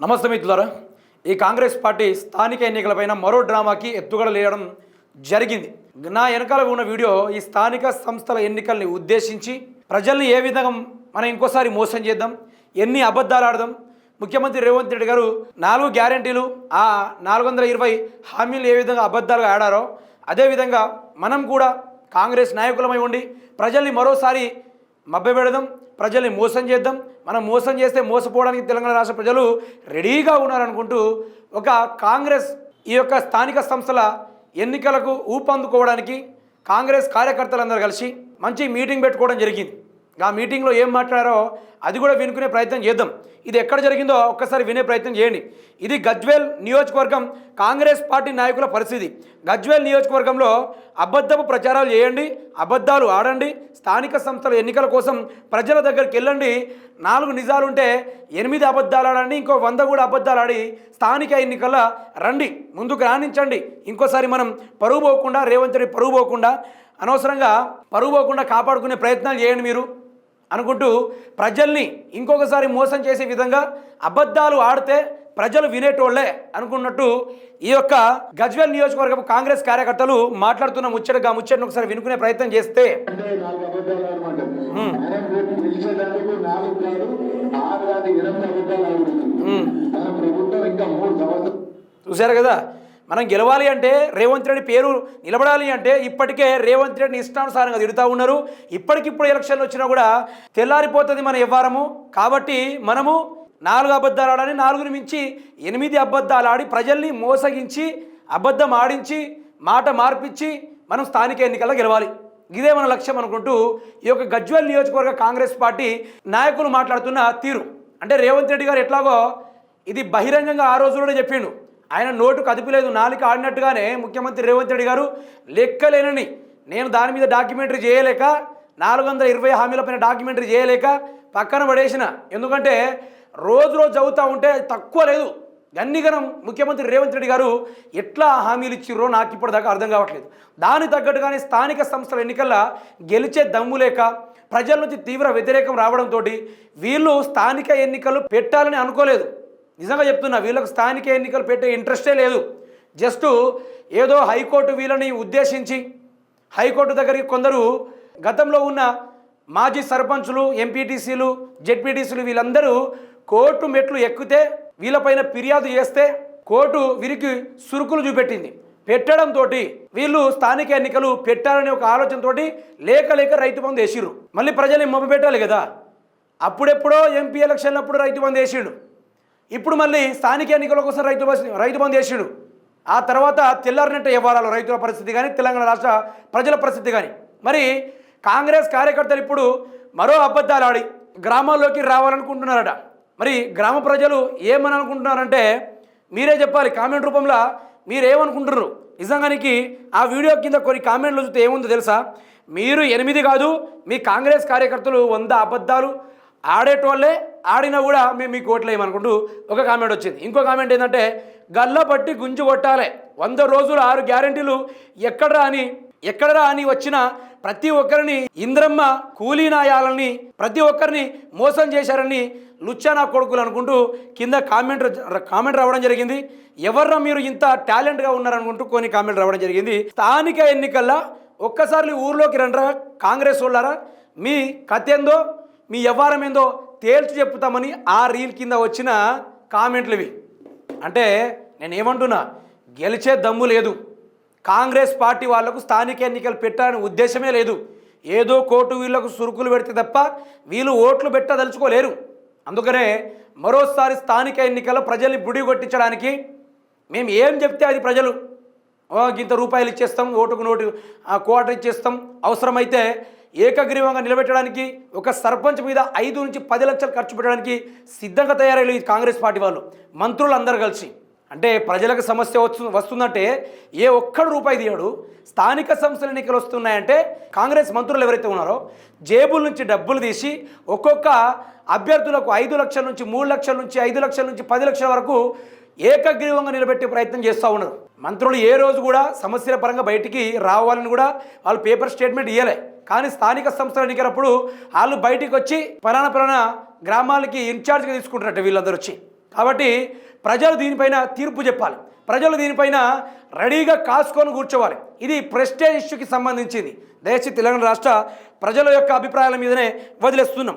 నమస్తే మిత్రులారా. ఈ కాంగ్రెస్ పార్టీ స్థానిక ఎన్నికలపైన మరో డ్రామాకి ఎత్తుగడ లేయడం జరిగింది. నా వెనకాల ఉన్న వీడియో ఈ స్థానిక సంస్థల ఎన్నికల్ని ఉద్దేశించి ప్రజల్ని ఏ విధంగా మనం ఇంకోసారి మోసం చేద్దాం ఎన్ని అబద్ధాలు ఆడదాం ముఖ్యమంత్రి రేవంత్ రెడ్డి గారు నాలుగు గ్యారంటీలు ఆ నాలుగు వందల ఇరవై హామీలు ఏ విధంగా అబద్ధాలుగా ఆడారో అదేవిధంగా మనం కూడా కాంగ్రెస్ నాయకులమై ఉండి ప్రజల్ని మరోసారి మభ్యపెడదాం ప్రజల్ని మోసం చేద్దాం. మనం మోసం చేస్తే మోసపోవడానికి తెలంగాణ రాష్ట్ర ప్రజలు రెడీగా ఉన్నారనుకుంటూ ఒక కాంగ్రెస్ ఈ యొక్క స్థానిక సంస్థల ఎన్నికలకు ఊపందుకోవడానికి కాంగ్రెస్ కార్యకర్తలందరూ కలిసి మంచి మీటింగ్ పెట్టుకోవడం జరిగింది. ఆ మీటింగ్లో ఏం మాట్లాడారో అది కూడా వినుకునే ప్రయత్నం చేద్దాం. ఇది ఎక్కడ జరిగిందో ఒక్కసారి వినే ప్రయత్నం చేయండి. ఇది గజ్వేల్ నియోజకవర్గం కాంగ్రెస్ పార్టీ నాయకుల పరిస్థితి. గజ్వేల్ నియోజకవర్గంలో అబద్ధపు ప్రచారాలు చేయండి అబద్ధాలు ఆడండి స్థానిక సంస్థల ఎన్నికల కోసం ప్రజల దగ్గరికి వెళ్ళండి. నాలుగు నిజాలుంటే ఎనిమిది అబద్ధాలు ఆడండి ఇంకో వంద కూడా అబద్ధాలు ఆడి స్థానిక ఎన్నికల రండి ముందుకు రాణించండి. ఇంకోసారి మనం పరుగు పోకుండా రేవంత్ రెడ్డి పరుగు పోకుండా అనవసరంగా పరుగు పోకుండా కాపాడుకునే ప్రయత్నాలు చేయండి మీరు. అనుకుంటూ ప్రజల్ని ఇంకొకసారి మోసం చేసే విధంగా అబద్ధాలు ఆడితే ప్రజలు వినేటోళ్ళే అనుకున్నట్టు ఈ యొక్క గజ్వేల్ నియోజకవర్గం కాంగ్రెస్ కార్యకర్తలు మాట్లాడుతున్న ముచ్చటగా ముచ్చటను ఒకసారి వినుకునే ప్రయత్నం చేస్తే చూశారు కదా? మనం గెలవాలి అంటే రేవంత్ రెడ్డి పేరు నిలబడాలి అంటే ఇప్పటికే రేవంత్ రెడ్డిని ఇష్టానుసారంగా తిడుతూ ఉన్నారు. ఇప్పటికిప్పుడు ఎలక్షన్లు వచ్చినా కూడా తెల్లారిపోతుంది మన వ్యవహారము కాబట్టి మనము నాలుగు అబద్ధాలు ఆడని నాలుగుని మించి ఎనిమిది అబద్ధాలు ఆడి ప్రజల్ని మోసగించి అబద్ధం ఆడించి మాట మార్పించి మనం స్థానిక ఎన్నికల్లో గెలవాలి. ఇదే మన లక్ష్యం అనుకుంటూ ఈ యొక్క గజ్వల్ నియోజకవర్గ కాంగ్రెస్ పార్టీ నాయకులు మాట్లాడుతున్న తీరు. అంటే రేవంత్ రెడ్డి గారు ఎట్లాగో ఇది బహిరంగంగా ఆ రోజు కూడా చెప్పిండు. ఆయన నోటు కదిపిలేదు నాలుక ఆడినట్టుగానే ముఖ్యమంత్రి రేవంత్ రెడ్డి గారు లెక్కలేనని. నేను దాని మీద డాక్యుమెంటరీ చేయలేక నాలుగు వందల ఇరవై హామీలపైన డాక్యుమెంటరీ చేయలేక పక్కన పడేసిన. ఎందుకంటే రోజు రోజు చదువుతూ ఉంటే తక్కువ లేదు. గన్నిగనం ముఖ్యమంత్రి రేవంత్ రెడ్డి గారు ఎట్లా హామీలు ఇచ్చిర్రో నాకు ఇప్పటిదాకా అర్థం కావట్లేదు. దానికి తగ్గట్టుగానే స్థానిక సంస్థల ఎన్నికల్లో గెలిచే దమ్ము లేక ప్రజల నుంచి తీవ్ర వ్యతిరేకం రావడంతో వీళ్ళు స్థానిక ఎన్నికలు పెట్టాలని అనుకోలేదు. నిజంగా చెప్తున్నా వీళ్ళకు స్థానిక ఎన్నికలు పెట్టే ఇంట్రెస్టే లేదు. జస్ట్ ఏదో హైకోర్టు వీళ్ళని ఉద్దేశించి హైకోర్టు దగ్గరికి కొందరు గతంలో ఉన్న మాజీ సర్పంచులు ఎంపీటీసీలు జెడ్పీటీసీలు వీళ్ళందరూ కోర్టు మెట్లు ఎక్కితే వీళ్ళపైన ఫిర్యాదు చేస్తే కోర్టు వీరికి సురుకులు చూపెట్టింది. పెట్టడంతో వీళ్ళు స్థానిక ఎన్నికలు పెట్టాలనే ఒక ఆలోచనతో లేక లేక రైతు బంధు వేసిర్రు. మళ్ళీ ప్రజల్ని మొబ్బ పెట్టాలి కదా. అప్పుడెప్పుడో ఎంపీ ఎలక్షన్లప్పుడు రైతు బంధు వేసిండు ఇప్పుడు మళ్ళీ స్థానిక ఎన్నికల కోసం రైతు రైతు బంద్ వేసాడు ఆ తర్వాత తెల్లారినట్టు వ్యవహారాలు రైతుల పరిస్థితి కానీ తెలంగాణ రాష్ట్ర ప్రజల పరిస్థితి కానీ? మరి కాంగ్రెస్ కార్యకర్తలు ఇప్పుడు మరో అబద్ధాలు ఆడి గ్రామాల్లోకి రావాలనుకుంటున్నారట. మరి గ్రామ ప్రజలు ఏమని అనుకుంటున్నారంటే మీరే చెప్పాలి కామెంట్ రూపంలో మీరేమనుకుంటున్నారు? నిజంగానికి ఆ వీడియో కింద కొన్ని కామెంట్లు చూస్తే ఏముందో తెలుసా? మీరు ఎనిమిది కాదు మీ కాంగ్రెస్ కార్యకర్తలు వంద అబద్ధాలు ఆడేటోళ్ళే ఆడినా కూడా మేము మీకు ఓట్లేయమనుకుంటూ ఒక కామెంట్ వచ్చింది. ఇంకో కామెంట్ ఏంటంటే గల్ల పట్టి గుంజు కొట్టాలి. వంద రోజులు ఆరు గ్యారంటీలు ఎక్కడరా అని ఎక్కడరా అని వచ్చిన ప్రతి ఒక్కరిని ఇంద్రమ్మ కూలీనాయాలని ప్రతి ఒక్కరిని మోసం చేశారని లుచ్చానా కొడుకులు అనుకుంటూ కింద కామెంట్ కామెంట్ రావడం జరిగింది. ఎవర్రా మీరు ఇంత టాలెంట్గా ఉన్నారనుకుంటూ కొన్ని కామెంట్ రావడం జరిగింది. స్థానిక ఎన్నికల్లో ఒక్కసారి ఊర్లోకి రండ్రా కాంగ్రెస్ వాళ్ళారా? మీ కథ ఏందో? మీ వ్యవహారం ఏందో తేల్చి చెప్తామని ఆ రీల్ కింద వచ్చిన కామెంట్లు ఇవి. అంటే నేను ఏమంటున్నా గెలిచే దమ్ము లేదు. కాంగ్రెస్ పార్టీ వాళ్ళకు స్థానిక ఎన్నికలు పెట్టాలని ఉద్దేశమే లేదు. ఏదో కోటు వీళ్ళకు సురుకులు పెడితే తప్ప వీళ్ళు ఓట్లు పెట్టదలుచుకోలేరు. అందుకనే మరోసారి స్థానిక ఎన్నికల్లో ప్రజల్ని బుడి కొట్టించడానికి మేము ఏం చెప్తే అది ప్రజలు. ఇంత రూపాయలు ఇచ్చేస్తాం ఓటుకు నోటు ఆ కోట ఇచ్చేస్తాం. అవసరమైతే ఏకగ్రీవంగా నిలబెట్టడానికి ఒక సర్పంచ్ మీద ఐదు నుంచి పది లక్షలు ఖర్చు పెట్టడానికి సిద్ధంగా తయారయ్యారు ఈ కాంగ్రెస్ పార్టీ వాళ్ళు. మంత్రులు అందరు కలిసి. అంటే ప్రజలకు సమస్య వస్తు వస్తుందంటే ఏ ఒక్కడు రూపాయి తీయడు. స్థానిక సంస్థల ఎన్నికలు వస్తున్నాయంటే కాంగ్రెస్ మంత్రులు ఎవరైతే ఉన్నారో జేబుల నుంచి డబ్బులు తీసి ఒక్కొక్క అభ్యర్థులకు ఐదు లక్షల నుంచి మూడు లక్షల నుంచి ఐదు లక్షల నుంచి పది లక్షల వరకు ఏకగ్రీవంగా నిలబెట్టే ప్రయత్నం చేస్తూ ఉన్నారు. మంత్రులు ఏ రోజు కూడా సమస్యల పరంగా బయటికి రావాలని కూడా వాళ్ళు పేపర్ స్టేట్మెంట్ ఇవ్వలే కానీ స్థానిక సంస్థలు ఎన్నికలప్పుడు వాళ్ళు బయటికి వచ్చి పలానా పలానా గ్రామాలకి ఇన్ఛార్జ్గా తీసుకుంటారట వీళ్ళందరూ వచ్చి. కాబట్టి ప్రజలు దీనిపైన తీర్పు చెప్పాలి. ప్రజలు దీనిపైన రెడీగా కాసుకొని కూర్చోవాలి. ఇది ప్రెస్టేజ్ ఇష్యూకి సంబంధించింది. దయచేసి తెలంగాణ రాష్ట్ర ప్రజల యొక్క అభిప్రాయాల మీదనే వదిలేస్తున్నాం.